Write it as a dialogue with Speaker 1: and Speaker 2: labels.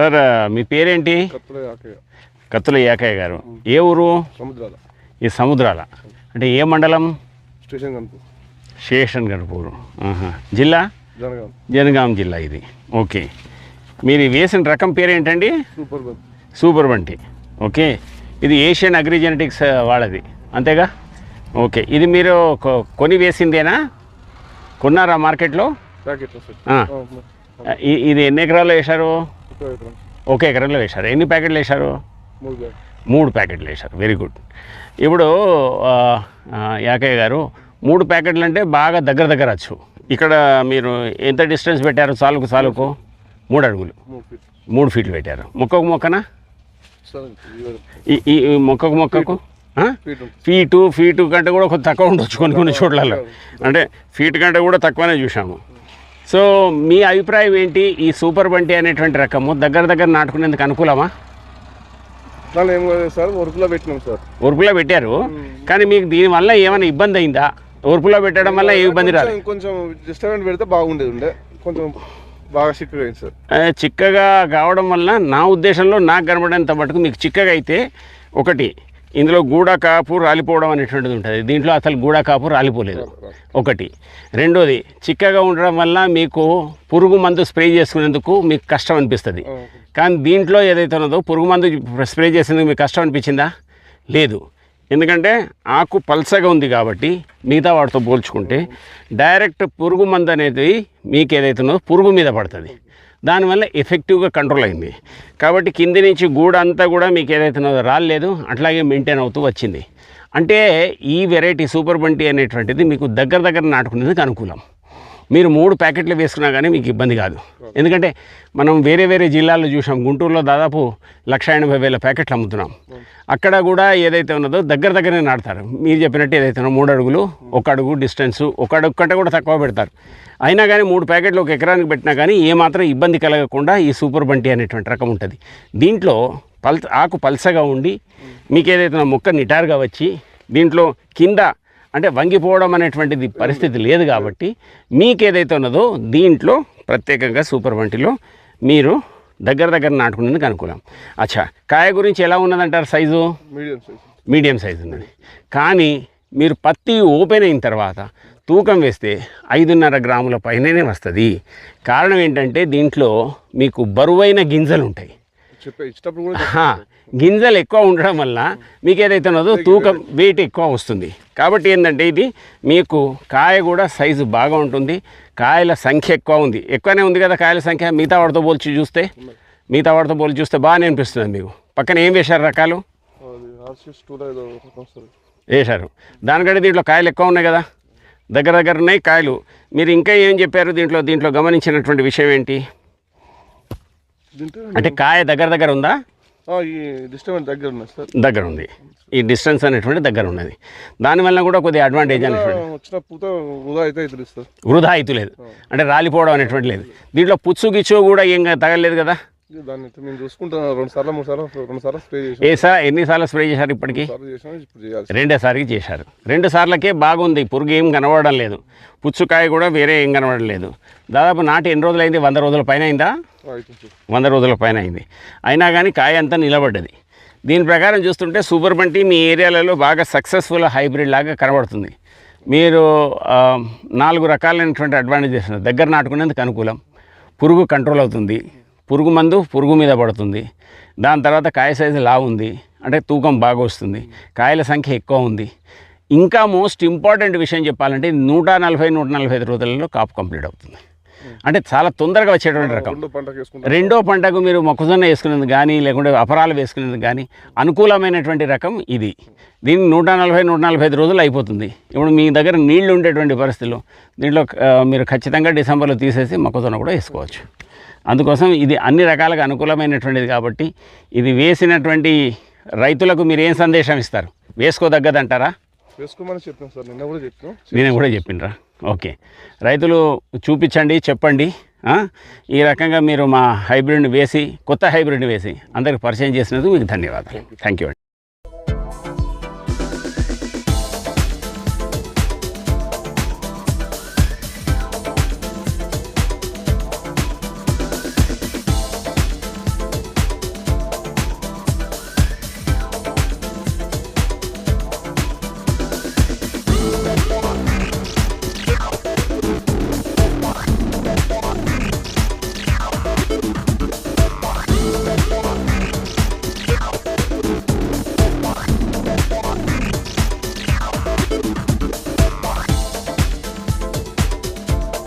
Speaker 1: Sir మీ పేరేంటి?
Speaker 2: కత్తుల
Speaker 1: ఏకయ్య గారు. ఏ ఊరు?
Speaker 2: సముద్రాల.
Speaker 1: ఈ సముద్రాల. అంటే ఏ మండలం?
Speaker 2: స్టేషన్
Speaker 1: ఆహా. జిల్లా?
Speaker 2: జనగాం.
Speaker 1: జిల్లా ఇది. ఓకే. మీరు వేసిన రకం పేరేంటండి?
Speaker 2: సూపర్ బంద్
Speaker 1: సూపర్ బంటి ఓకే. ఇది ఏషియన్ అగ్రిజెనెటిక్స్ వాళ్ళది. అంతేగా? ఓకే. ఇది మీరు కొని వేసిందేనా? కొన్నారా మార్కెట్లో? ఇది ఎన్ని ఎకరాల్లో వేశారు?
Speaker 2: ఒక
Speaker 1: ఒక ఎకరంలో వేశారు ఎన్ని ప్యాకెట్లు వేశారు
Speaker 2: మూడు
Speaker 1: ప్యాకెట్లు. వేశారు వెరీ గుడ్ ఇప్పుడు యాకయ్య గారు మూడు ప్యాకెట్లు అంటే బాగా దగ్గర దగ్గర వచ్చు. ఇక్కడ మీరు ఎంత డిస్టెన్స్ పెట్టారు? సాలుకు సాలుకు? మూడు అడుగులు.
Speaker 2: మూడు ఫీట్
Speaker 1: మూడు ఫీట్లు పెట్టారు. మొక్కకు మొక్కనా? ఈ మొక్కకు మొక్కకు?
Speaker 2: ఫీటు.
Speaker 1: ఫీటు. కంటే కూడా కొంచెం తక్కువ ఉండొచ్చు కొన్ని కొన్ని చోట్లలో. అంటే ఫీట్ కంటే కూడా తక్కువనే చూసాము సో మీ అభిప్రాయం ఏంటి? ఈ సూపర్ బంటి అనేటువంటి రకము దగ్గర దగ్గర నాటుకునేందుకు అనుకూలమా?
Speaker 2: ఏం కాదు సార్ వర్క్లో పెట్టినాం సార్.
Speaker 1: ఉరుపులో పెట్టారు. కానీ మీకు దీనివల్ల ఏమైనా ఇబ్బంది అయిందా? ఉరుపులో పెట్టడం వల్ల ఏ ఇబ్బంది రాదు
Speaker 2: కొంచెం- డిస్టర్బెంట్ పెడితే బాగుండేది ఉండే కొంచెం బాగా చిక్కుగా అయింది సార్.
Speaker 1: చిక్కగా కావడం వల్ల నా ఉద్దేశంలో నాకు కనబడేంత మటుకు మీకు చిక్కగా అయితే ఒకటి ఇందులో గూడ కాపు రాలిపోవడం అనేటువంటిది ఉంటుంది. దీంట్లో అసలు గూడ కాపు రాలిపోలేదు. ఒకటి. రెండోది చిక్కగా ఉండడం వల్ల మీకు పురుగు మందు స్ప్రే చేసుకునేందుకు మీకు కష్టం అనిపిస్తుంది. కానీ దీంట్లో ఏదైతే ఉన్నదో పురుగు మందు స్ప్రే చేసేందుకు మీకు కష్టం అనిపించిందా? లేదు. ఎందుకంటే ఆకు పల్సగా ఉంది కాబట్టి మిగతా వాటితో పోల్చుకుంటే డైరెక్ట్ పురుగు మందు అనేది మీకు ఏదైతే ఉన్నదో పురుగు మీద పడుతుంది. దానివల్ల ఎఫెక్టివ్గా కంట్రోల్ అయింది. కాబట్టి కింది నుంచి గూడ అంతా కూడా మీకు ఏదైతే రాలేదు అట్లాగే మెయింటైన్ అవుతూ వచ్చింది. అంటే ఈ వెరైటీ సూపర్ బంటి అనేటువంటిది మీకు దగ్గర దగ్గర నాటుకునేందుకు అనుకూలం. మీరు మూడు ప్యాకెట్లు వేసుకున్నా కానీ మీకు ఇబ్బంది కాదు. ఎందుకంటే మనం వేరే వేరే జిల్లాల్లో చూసాం. గుంటూరులో దాదాపు లక్ష ఎనభై వేల ప్యాకెట్లు అమ్ముతున్నాం. అక్కడ కూడా ఏదైతే ఉన్నదో దగ్గర దగ్గరనే నాటుతారు. మీరు చెప్పినట్టు ఏదైతే మూడు అడుగులు ఒక అడుగు డిస్టెన్స్ ఒక అడుగు కంటే కూడా తక్కువ పెడతారు. అయినా కానీ మూడు ప్యాకెట్లు ఒక ఎకరానికి పెట్టినా కానీ ఏమాత్రం ఇబ్బంది కలగకుండా ఈ సూపర్ బంటి అనేటువంటి రకం ఉంటుంది. దీంట్లో పల్ ఆకు పల్సగా ఉండి మీకు ఏదైతే మొక్క నిటారుగా వచ్చి దీంట్లో కింద అంటే వంగిపోవడం అనేటువంటిది పరిస్థితి లేదు కాబట్టి మీకు ఏదైతే ఉన్నదో దీంట్లో ప్రత్యేకంగా సూపర్ వంటిలో మీరు దగ్గర దగ్గర నాటుకునేందుకు అనుకూలం. అచ్చా కాయ గురించి ఎలా ఉన్నదంటారు size?
Speaker 2: Medium size.
Speaker 1: Medium size ఉన్నది. కానీ మీరు పత్తి ఓపెన్ అయిన తర్వాత తూకం వేస్తే ఐదున్నర గ్రాముల పైననే వస్తుంది. కారణం ఏంటంటే దీంట్లో మీకు బరువైన గింజలు ఉంటాయి గింజలు ఎక్కువ ఉండడం వల్ల మీకు ఏదైతే ఉన్నదో తూకం వెయిట్ ఎక్కువ వస్తుంది. కాబట్టి ఏంటంటే ఇది మీకు కాయ కూడా సైజు బాగా ఉంటుంది. కాయల సంఖ్య ఎక్కువ ఉంది. ఎక్కువనే ఉంది కదా కాయల సంఖ్య? మిగతా వాటితో పోల్చి చూస్తే. మిగతా వాటితో పోల్చి చూస్తే బాగానే అనిపిస్తుంది మీకు. పక్కన ఏం వేశారు రకాలు? వేశారు. దానికంటే దీంట్లో కాయలు ఎక్కువ ఉన్నాయి కదా? దగ్గర దగ్గర ఉన్నాయి కాయలు. మీరు ఇంకా ఏం చెప్పారు దీంట్లో? దీంట్లో గమనించినటువంటి విషయం ఏంటి? అంటే కాయ దగ్గర దగ్గర ఉందా?
Speaker 2: ఈ దగ్గర సార్.
Speaker 1: దగ్గర ఉంది. ఈ డిస్టెన్స్ అనేటువంటి దగ్గర ఉన్నది. దానివల్ల కూడా కొద్దిగా అడ్వాంటేజ్ అనేటువంటి.
Speaker 2: వచ్చిన పూత వృధా అయితే అవుతుంది సార్.
Speaker 1: వృధా అయితే లేదు అంటే రాలిపోవడం అనేటువంటి లేదు. దీంట్లో పుచ్చు గిచ్చు కూడా ఏం తగలేదు కదా?
Speaker 2: దాన్ని మేము చూసుకుంటాం రెండు సార్లు మూడు సార్లు రెండు సార్లు స్ప్రే చేసాం
Speaker 1: ఏ సార్ ఎన్నిసార్లు స్ప్రే చేశారు ఇప్పటికి? రెండోసారికి చేశారు. రెండు సార్లకే బాగుంది పురుగు ఏం కనబడడం లేదు. పుచ్చుకాయ కూడా వేరే ఏం కనబడడం లేదు. దాదాపు నాటి ఎన్ని రోజులైంది? వంద రోజుల పైన అయిందా? వంద రోజుల పైన అయింది. అయినా కానీ కాయ అంతా నిలబడ్డది. దీని ప్రకారం చూస్తుంటే సూపర్ బంటి మీ ఏరియాలలో బాగా సక్సెస్ఫుల్ హైబ్రిడ్ లాగా కనబడుతుంది. మీరు నాలుగు రకాలైనటువంటి అడ్వాంటేజెస్ దగ్గర నాటుకునేందుకు అనుకూలం. పురుగు కంట్రోల్ అవుతుంది. పురుగు మందు పురుగు మీద పడుతుంది. దాని తర్వాత కాయ సైజు లా ఉంది. అంటే తూకం బాగా వస్తుంది. కాయల సంఖ్య ఎక్కువ ఉంది. ఇంకా మోస్ట్ ఇంపార్టెంట్ విషయం చెప్పాలంటే నూట నలభై నూట నలభై ఐదు రోజులలో కాపు కంప్లీట్ అవుతుంది. అంటే చాలా తొందరగా వచ్చేటువంటి రకం.
Speaker 2: రెండు పంటకు
Speaker 1: మీరు మొక్కజొన్న వేసుకునేది కానీ లేకుంటే అపరాలు వేసుకునేది కానీ అనుకూలమైనటువంటి రకం ఇది. దీన్ని నూట నలభై నూట నలభై ఐదు రోజులు అయిపోతుంది. ఇప్పుడు మీ దగ్గర నీళ్ళు ఉండేటువంటి పరిస్థితుల్లో దీంట్లో మీరు ఖచ్చితంగా డిసెంబర్లో తీసేసి మొక్కజొన్న కూడా వేసుకోవచ్చు. అందుకోసం ఇది అన్ని రకాలుగా అనుకూలమైనటువంటిది కాబట్టి ఇది వేసినటువంటి రైతులకు మీరు ఏం సందేశం ఇస్తారు? వేసుకోదగ్గదంటారా?
Speaker 2: వేసుకోమని చెప్పాం సార్. నిన్న కూడా చెప్పాం.
Speaker 1: నేను కూడా చెప్పిండ్రా? ఓకే. రైతులు చూపించండి చెప్పండి? ఈ రకంగా మీరు మా హైబ్రిడ్ని వేసి కొత్త హైబ్రిడ్ని వేసి అందరికి పరిచయం చేసినందుకు మీకు ధన్యవాదాలు. థ్యాంక్ యూ అండి.